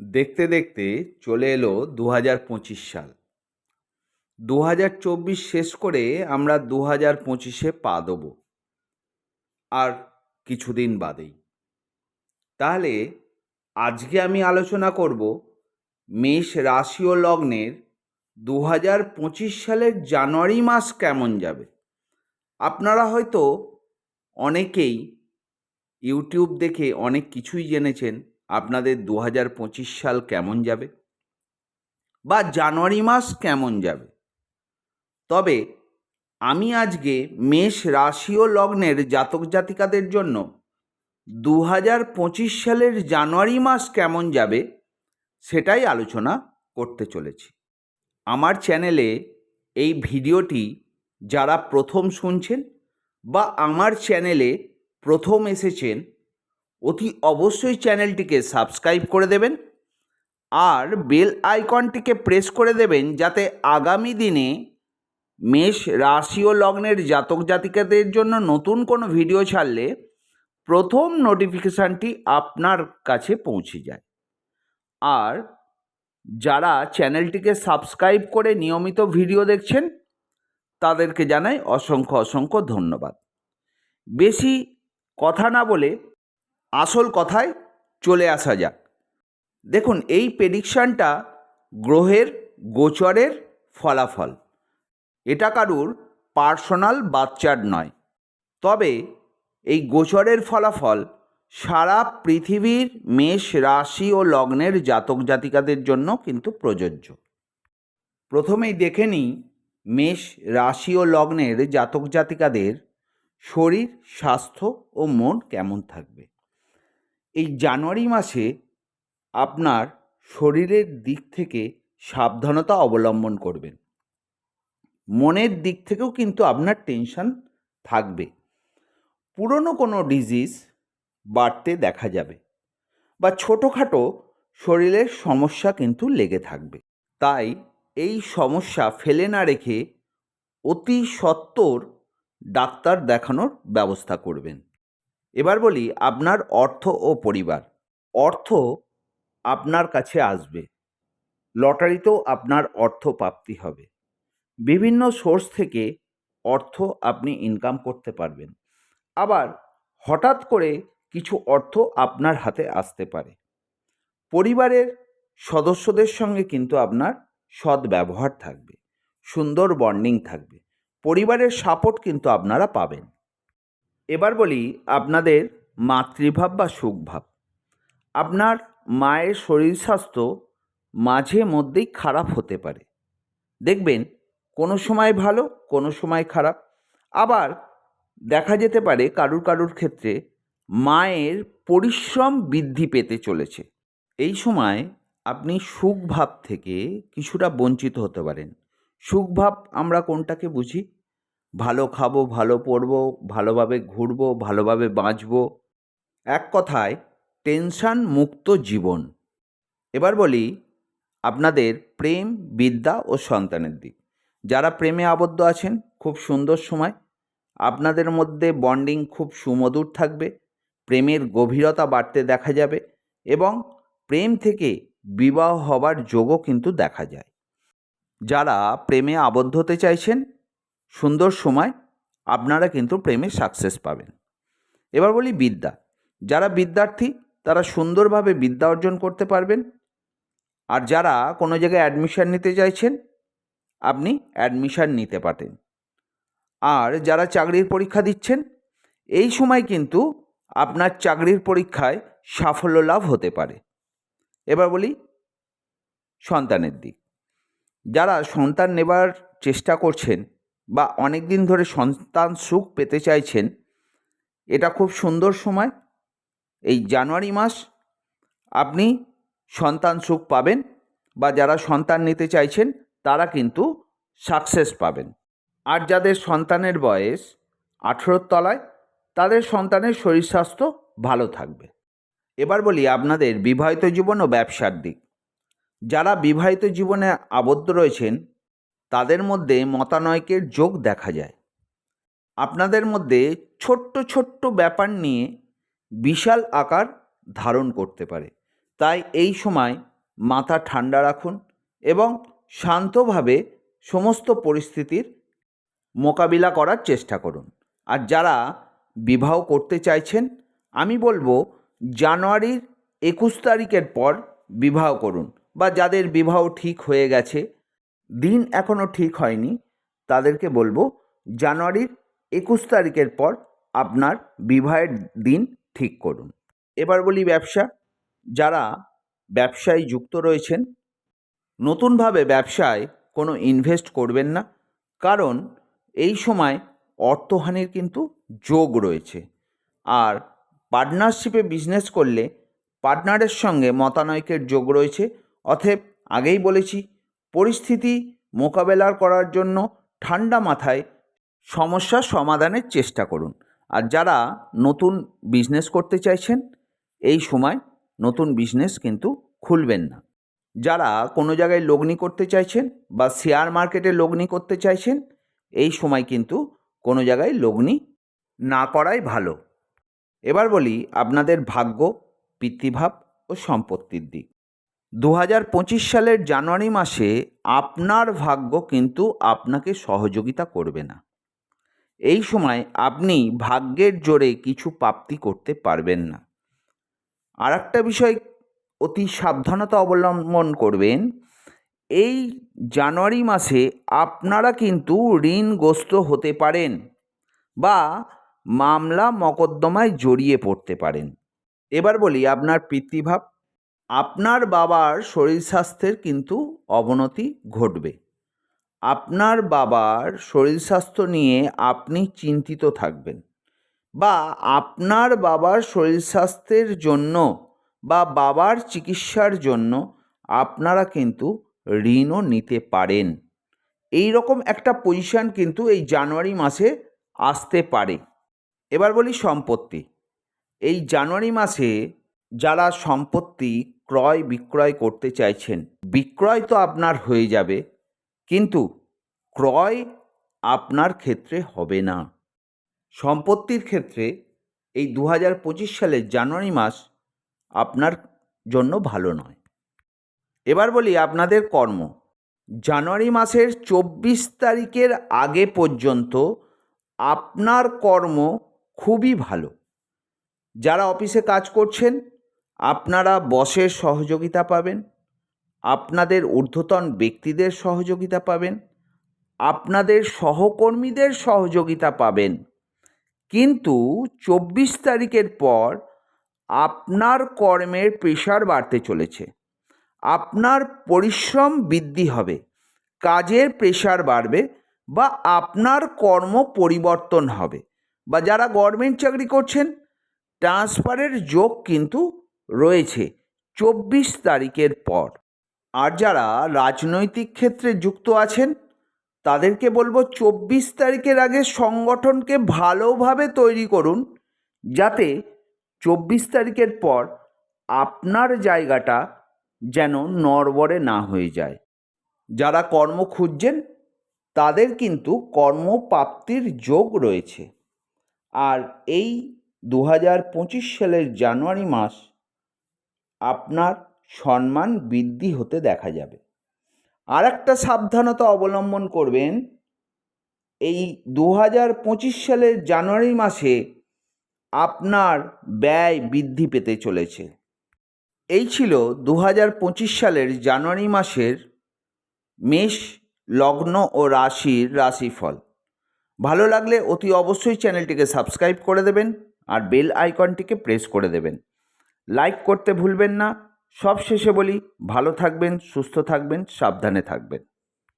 দেখতে দেখতে চলে এলো দু হাজার পঁচিশ সাল। দু হাজার চব্বিশ শেষ করে আমরা দু হাজার পঁচিশে পা দেবো। আর কিছুদিন বাদেই। তাহলে আজকে আমি আলোচনা করব মেষ রাশি ও লগ্নের দু হাজার পঁচিশ সালের জানুয়ারি মাস কেমন যাবে। আপনারা হয়তো অনেকেই ইউটিউব দেখে অনেক কিছুই জেনেছেন। আপনাদের দু হাজার পঁচিশ সাল কেমন যাবে? বা জানুয়ারি মাস কেমন যাবে? তবে আমি আজকে মেষ রাশি ও লগ্নের জাতক জাতিকাদের জন্য দু হাজার পঁচিশ সালের জানুয়ারি মাস কেমন যাবে সেটাই আলোচনা করতে চলেছি। আমার চ্যানেলে এই ভিডিওটি যারা প্রথম শুনছেন বা আমার চ্যানেলে প্রথম এসেছেন অতি অবশ্যই চ্যানেলটিকে সাবস্ক্রাইব করে দেবেন আর বেল আইকনটিকে প্রেস করে দেবেন যাতে আগামী দিনে মেষ রাশি ও লগ্নের জাতক জাতিকাদের জন্য নতুন কোনো ভিডিও ছাড়লে প্রথম নোটিফিকেশানটি আপনার কাছে পৌঁছে যায়। আর যারা চ্যানেলটিকে সাবস্ক্রাইব করে নিয়মিত ভিডিও দেখছেন, তাদেরকে জানাই অসংখ্য অসংখ্য ধন্যবাদ। বেশি কথা না বলে আসল কথায় চলে আসা যাক। দেখুন, এই প্রেডিকশানটা গ্রহের গোচরের ফলাফল। এটা কারুর? পার্সোনাল বাচ্চার নয়। তবে এই গোচরের ফলাফল সারা পৃথিবীর মেষ রাশি ও লগ্নের জাতক জাতিকাদের জন্য কিন্তু প্রযোজ্য। প্রথমেই দেখে নিই, মেষ রাশি ও লগ্নের জাতক জাতিকাদের শরীর, স্বাস্থ্য ও মন কেমন থাকবে। এই জানুয়ারি মাসে আপনার শরীরের দিক থেকে সাবধানতা অবলম্বন করবেন। মনের দিক থেকেও কিন্তু আপনার টেনশন থাকবে। পুরনো কোনো ডিজিজ বাড়তে দেখা যাবে বা ছোটোখাটো শরীরের সমস্যা কিন্তু লেগে থাকবে। তাই এই সমস্যা ফেলে না রেখে অতি সত্বর ডাক্তার দেখানোর ব্যবস্থা করবেন। এবার বলি আপনার অর্থ ও পরিবার। অর্থ আপনার কাছে আসবে। লটারিতেও আপনার অর্থ প্রাপ্তি হবে। বিভিন্ন সোর্স থেকে অর্থ আপনি ইনকাম করতে পারবেন। আবার হঠাৎ করে কিছু অর্থ আপনার হাতে আসতে পারে। পরিবারের সদস্যদের সঙ্গে কিন্তু আপনার সৎ ব্যবহার থাকবে। সুন্দর বন্ডিং থাকবে। পরিবারের সাপোর্ট কিন্তু আপনারা পাবেন। এবার বলি আপনাদের মাতৃভাব বা সুখভাব। আপনার মায়ের শরীর স্বাস্থ্য মাঝে মধ্যেই খারাপ হতে পারে। দেখবেন কোনো সময় ভালো, কোনো সময় খারাপ। আবার দেখা যেতে পারে কারুর কারুর ক্ষেত্রে মায়ের পরিশ্রম বৃদ্ধি পেতে চলেছে। এই সময় আপনি সুখভাব থেকে কিছুটা বঞ্চিত হতে পারেন। সুখভাব আমরা কোনটাকে বুঝি? ভালো খাব, ভালো পরবো ভালোভাবে ঘুরবো, ভালোভাবে বাঁচবো। এক কথায়, টেনশন মুক্ত জীবন। এবার বলি, আপনাদের প্রেম, বিদ্যা ও সন্তানের দিক। যারা প্রেমে আবদ্ধ আছেন, খুব সুন্দর সময়। আপনাদের মধ্যে বন্ডিং খুব সুমধুর থাকবে, প্রেমের গভীরতা বাড়তে দেখা যাবে এবং প্রেম থেকে বিবাহ হবার যোগও কিন্তু দেখা যায়। যারা প্রেমে আবদ্ধ হতে চাইছেন সুন্দর সময় আপনারা কিন্তু প্রেমে সাকসেস পাবেন। এবার বলি বিদ্যা। যারা বিদ্যার্থী, তারা সুন্দরভাবে বিদ্যা অর্জন করতে পারবেন। আর যারা কোনো জায়গায় অ্যাডমিশান নিতে চাইছেন, আপনি অ্যাডমিশান নিতে পারেন আর যারা চাকরির পরীক্ষা দিচ্ছেন, এই সময় কিন্তু আপনার চাকরির পরীক্ষায় সাফল্য লাভ হতে পারে। এবার বলি সন্তানের দিক। যারা সন্তান নেবার চেষ্টা করছেন বা অনেক দিন ধরে সন্তান সুখ পেতে চাইছেন, এটা খুব সুন্দর সময়। এই জানুয়ারি মাস আপনি সন্তান সুখ পাবেন বা যারা সন্তান নিতে চাইছেন, তারা কিন্তু সাকসেস পাবেন। আর যাদের সন্তানের বয়স আঠেরোর তলায়, তাদের সন্তানের শরীর স্বাস্থ্য ভালো থাকবে। এবার বলি আপনাদের বিবাহিত জীবন ও ব্যবসার দিক। যারা বিবাহিত জীবনে আবদ্ধ রয়েছেন তাদের মধ্যে মতানয়কের যোগ দেখা যায়। আপনাদের মধ্যে ছোট্ট ছোট্ট ব্যাপার নিয়ে বিশাল আকার ধারণ করতে পারে। তাই এই সময় মাথা ঠান্ডা রাখুন এবং শান্তভাবে সমস্ত পরিস্থিতির মোকাবিলা করার চেষ্টা করুন। আর যারা বিবাহ করতে চাইছেন, আমি বলব জানুয়ারির একুশ তারিখের পর বিবাহ করুন বা যাদের বিবাহ ঠিক হয়ে গেছে দিন এখনও ঠিক হয়নি। তাদেরকে বলব, জানুয়ারির একুশ তারিখের পর আপনার বিবাহের দিন ঠিক করুন। এবার বলি ব্যবসা। যারা ব্যবসায় যুক্ত রয়েছেন, নতুনভাবে ব্যবসায় কোনো ইনভেস্ট করবেন না। কারণ এই সময় অর্থহানির কিন্তু যোগ রয়েছে। আর পার্টনারশিপে বিজনেস করলে পার্টনারের সঙ্গে মতানৈক্যের যোগ রয়েছে। অতএব আগেই বলেছি পরিস্থিতি মোকাবেলা করার জন্য ঠান্ডা মাথায় সমস্যার সমাধানের চেষ্টা করুন। আর যারা নতুন বিজনেস করতে চাইছেন, এই সময় নতুন বিজনেস কিন্তু খুলবেন না। যারা কোনো জায়গায় লগ্নি করতে চাইছেন বা শেয়ার মার্কেটে লগ্নি করতে চাইছেন, এই সময় কিন্তু কোনো জায়গায় লগ্নি না করাই ভালো। এবার বলি আপনাদের ভাগ্য, পিতৃভাব ও সম্পত্তির দিক। দু হাজার পঁচিশ সালের জানুয়ারি মাসে আপনার ভাগ্য কিন্তু আপনাকে সহযোগিতা করবে না। এই সময় আপনি ভাগ্যের জোরে কিছু প্রাপ্তি করতে পারবেন না। আর একটা বিষয় অতি সাবধানতা অবলম্বন করবেন, এই জানুয়ারি মাসে আপনারা কিন্তু ঋণগ্রস্ত হতে পারেন বা মামলা মকদ্দমায় জড়িয়ে পড়তে পারেন। এবার বলি, আপনার পিতৃভাব আপনার বাবার শরীর স্বাস্থ্যের কিন্তু অবনতি ঘটবে। আপনার বাবার শরীর স্বাস্থ্য নিয়ে আপনি চিন্তিত থাকবেন বা আপনার বাবার শরীর স্বাস্থ্যের জন্য বা বাবার চিকিৎসার জন্য আপনারা কিন্তু ঋণও নিতে পারেন। এই রকম একটা পজিশান কিন্তু এই জানুয়ারি মাসে আসতে পারে। এবার বলি সম্পত্তি। এই জানুয়ারি মাসে যারা সম্পত্তি ক্রয় বিক্রয় করতে চাইছেন, বিক্রয় তো আপনার হয়ে যাবে, কিন্তু ক্রয় আপনার ক্ষেত্রে হবে না। সম্পত্তির ক্ষেত্রে এই দু হাজার পঁচিশ সালের জানুয়ারি মাস আপনার জন্য ভালো নয়। এবার বলি আপনাদের কর্ম। জানুয়ারি মাসের চব্বিশ তারিখের আগে পর্যন্ত আপনার কর্ম খুবই ভালো। যারা অফিসে কাজ করছেন আপনারা বসের সহযোগিতা পাবেন। আপনাদের ঊর্ধ্বতন ব্যক্তিদের সহযোগিতা পাবেন। আপনাদের সহকর্মীদের সহযোগিতা পাবেন। কিন্তু চব্বিশ তারিখের পর আপনার কর্মের প্রেশার বাড়তে চলেছে। আপনার পরিশ্রম বৃদ্ধি হবে। কাজের প্রেশার বাড়বে বা আপনার কর্ম পরিবর্তন হবে। বা যারা গভর্নমেন্ট চাকরি করছেন, ট্রান্সফারের যোগ কিন্তু রয়েছে চব্বিশ তারিখের পর। আর যারা রাজনৈতিক ক্ষেত্রে যুক্ত আছেন, তাদেরকে বলব চব্বিশ তারিখের আগে সংগঠনকে ভালোভাবে তৈরি করুন, যাতে চব্বিশ তারিখের পর আপনার জায়গাটা যেন নরবরে না হয়ে যায়। যারা কর্ম খুঁজছেন, তাদের কিন্তু কর্মপ্রাপ্তির যোগ রয়েছে। আর এই দু হাজার পঁচিশ সালের জানুয়ারি মাস আপনার সম্মান বৃদ্ধি হতে দেখা যাবে। আর একটা সাবধানতা অবলম্বন করবেন, এই দু হাজার পঁচিশ সালের জানুয়ারি মাসে আপনার ব্যয় বৃদ্ধি পেতে চলেছে। এই ছিল দু হাজার পঁচিশ সালের জানুয়ারি মাসের মেষ, লগ্ন ও রাশির রাশিফল। ভালো লাগলে অতি অবশ্যই চ্যানেলটিকে সাবস্ক্রাইব করে দেবেন আর বেল আইকনটিকে প্রেস করে দেবেন। লাইক করতে ভুলবেন না। সব শেষে বলি ভালো থাকবেন সুস্থ থাকবেন সাবধানে থাকবেন।